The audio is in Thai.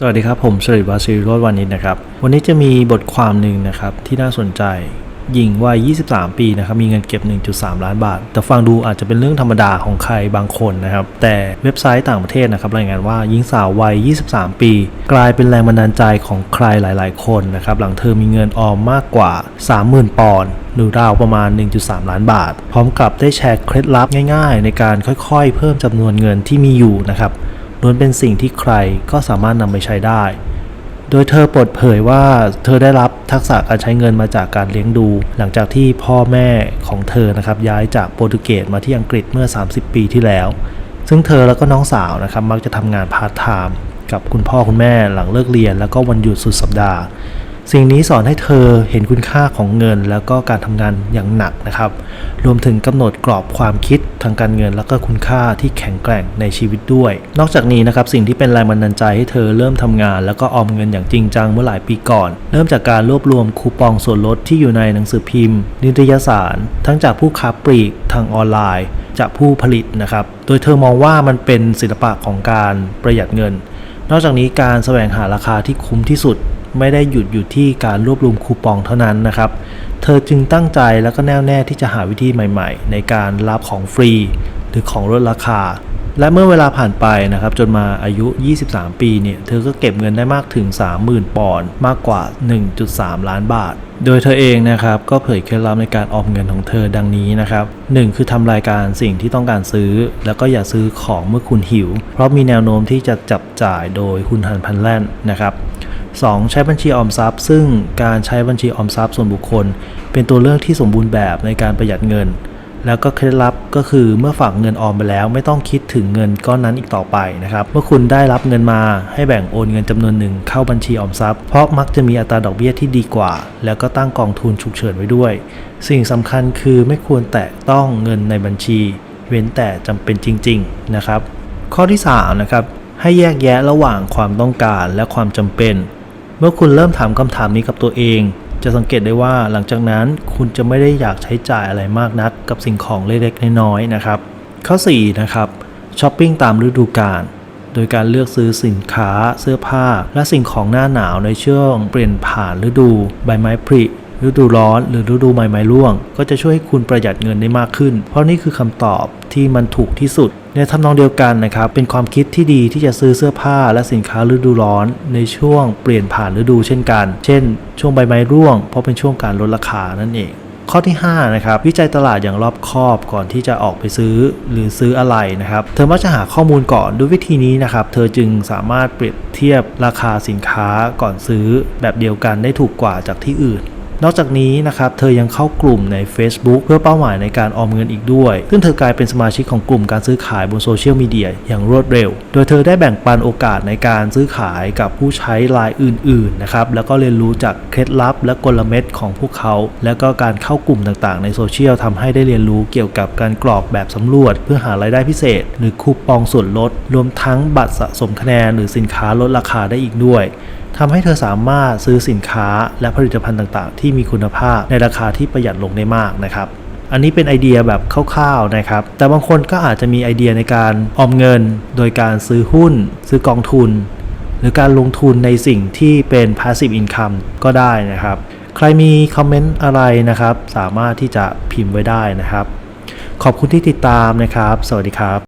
สวัสดีครับ ผมสริวาสิริโรจวานิชนะครับ วันนี้จะมีบทความหนึ่งนะครับ ที่น่าสนใจหญิงวัย 23 ปีนะครับ มีเงินเก็บ 1.3 ล้านบาท แต่ฟังดูอาจจะเป็นเรื่องธรรมดาของใครบางคนนะครับ แต่เว็บไซต์ต่างประเทศนะครับ รายงานว่าหญิงสาววัย 23 ปี กลายเป็นแรงบันดาลใจของใครหลาย ๆ คนนะครับ หลังเธอมีเงินออมมากกว่า 30,000 ปอนด์หรือราวประมาณ 1.3 ล้านบาท พร้อมกับได้แชร์เคล็ดลับง่าย ๆ ในการค่อย ๆ เพิ่มจำนวนเงินที่มีอยู่นะครับ ล้วนเป็นสิ่งที่ใครก็สามารถนำไปใช้ได้ โดยเธอเปิดเผยว่าเธอได้รับทักษะการใช้เงินมาจากการเลี้ยงดู หลังจากที่พ่อแม่ของเธอนะครับย้ายจากโปรตุเกสมาที่อังกฤษเมื่อ 30 ปีที่แล้ว ซึ่งเธอแล้วก็น้องสาวนะครับมักจะทำงานพาร์ทไทม์กับคุณพ่อคุณแม่หลังเลิกเรียน แล้วก็วันหยุดสุดสัปดาห์ สิ่งนี้สอนให้เธอเห็นคุณค่าของเงิน แล้วก็การทำงานอย่างหนักนะครับ รวมถึงกำหนดกรอบความคิดทางการเงิน แล้วก็คุณค่าที่แข็งแกร่งในชีวิตด้วย นอกจากนี้นะครับสิ่งที่เป็นแรงบันดาลใจให้เธอเริ่มทำงาน แล้วก็ออมเงินอย่างจริงจังเมื่อหลายปีก่อน เริ่มจากการรวบรวมคูปองส่วนลดที่อยู่ในหนังสือพิมพ์ นิตยสาร ทั้งจากผู้ค้าปลีกทางออนไลน์ จากผู้ผลิตนะครับ โดยเธอมองว่ามันเป็นศิลปะของการประหยัดเงิน นอกจากนี้การแสวงหาราคาที่คุ้มที่สุด ไม่ได้หยุดอยู่ที่การรวบรวมคูปองเท่านั้นนะครับ เธอจึงตั้งใจแล้วก็แน่วแน่ที่จะหาวิธีใหม่ ๆ ในการรับของฟรี หรือของลดราคา และเมื่อเวลาผ่านไปนะครับ จนมาอายุ 23 ปีเนี่ย เธอก็เก็บเงินได้มากถึง 30,000 ปอนด์มากกว่า 1.3 ล้านบาท โดยเธอเองนะครับก็เผยเคล็ดลับในการออมเงินของเธอดังนี้นะครับ 1. คือทำรายการสิ่งที่ต้องการซื้อ แล้วก็อย่าซื้อของเมื่อคุณหิว เพราะมีแนวโน้มที่จะจับจ่ายโดยคุณหันพันแล่นนะครับ 2. ใช้บัญชีออมทรัพย์ ซึ่งการใช้บัญชีออมทรัพย์ส่วนบุคคล เป็นตัวเลือกที่สมบูรณ์แบบในการประหยัดเงิน แล้วก็เคล็ดลับก็คือเมื่อฝากเงินออมไปแล้ว ไม่ต้องคิดถึงเงินก้อนนั้นอีกต่อไปนะครับ เมื่อคุณได้รับเงินมาให้แบ่งโอนเงินจำนวนหนึ่งเข้าบัญชีออมทรัพย์ เพราะมักจะมีอัตราดอกเบี้ยที่ดีกว่า แล้วก็ตั้งกองทุนฉุกเฉินไว้ด้วย สิ่งสำคัญคือไม่ควรแตะต้องเงินในบัญชี เว้นแต่จำเป็นจริง ๆนะครับ ข้อที่3นะครับให้แยกแยะระหว่างความต้องการและความจำเป็น เมื่อคุณเริ่มถามคำถามนี้กับตัวเอง จะสังเกตได้ว่าหลังจากนั้นคุณจะไม่ได้อยากใช้จ่ายอะไรมากนักกับสิ่งของเล็กๆน้อยๆนะครับ ข้อ 4 นะครับช้อปปิ้งตามฤดูกาลโดยการเลือกซื้อสินค้า เสื้อผ้า และสิ่งของหน้าหนาวในช่วงเปลี่ยนผ่านฤดูใบไม้ผลิฤดูร้อน หรือฤดูใบไม้ร่วง ก็จะช่วยให้คุณประหยัดเงินได้มากขึ้น เพราะนี่คือคำตอบที่มันถูกที่สุด ในทำนองเดียวกันนะครับเป็นความคิดที่ดีที่จะซื้อเสื้อผ้าและสินค้าฤดูร้อน ในช่วงเปลี่ยนผ่านฤดูเช่นกัน เช่น ช่วงใบไม้ร่วง เพราะเป็นช่วงการลดราคานั่นเองข้อที่5นะครับวิจัยตลาดอย่างรอบคอบก่อนที่จะออกไปซื้อหรือซื้ออะไรนะครับ เธอมักจะหาข้อมูลก่อนด้วยวิธีนี้นะครับ เธอจึงสามารถเปรียบเทียบราคาสินค้าก่อนซื้อ แบบเดียวกันได้ถูกกว่าจากที่อื่น นอกจากนี้นะครับเธอยังเข้ากลุ่มใน Facebook เพื่อเป้าหมายในการออมเงินอีกด้วย ซึ่งเธอกลายเป็นสมาชิกของกลุ่มการซื้อขายบนโซเชียลมีเดียอย่างรวดเร็ว โดยเธอได้แบ่งปันโอกาสในการซื้อขายกับผู้ใช้รายอื่นๆนะครับแล้วก็เรียนรู้จากเคล็ดลับและกลเม็ดของพวกเขา แล้วก็การเข้ากลุ่มต่างๆ ในโซเชียลทำให้ได้เรียนรู้เกี่ยวกับการกรอกแบบสำรวจ เพื่อหารายได้พิเศษ หรือคูปองส่วนลด รวมทั้งบัตรสะสมคะแนน หรือสินค้าลดราคาได้อีกด้วย ทำให้เธอสามารถซื้อสินค้าและผลิตภัณฑ์ต่างๆ ที่มีคุณภาพในราคาที่ประหยัดลงได้มากนะครับอันนี้เป็นไอเดียแบบคร่าวๆนะครับ แต่บางคนก็อาจจะมีไอเดียในการออมเงิน โดยการซื้อหุ้น ซื้อกองทุน หรือการลงทุนในสิ่งที่เป็น passive income ก็ได้นะครับ ใครมีคอมเมนต์อะไรนะครับ สามารถที่จะพิมพ์ไว้ได้นะครับ ขอบคุณที่ติดตามนะครับ สวัสดีครับ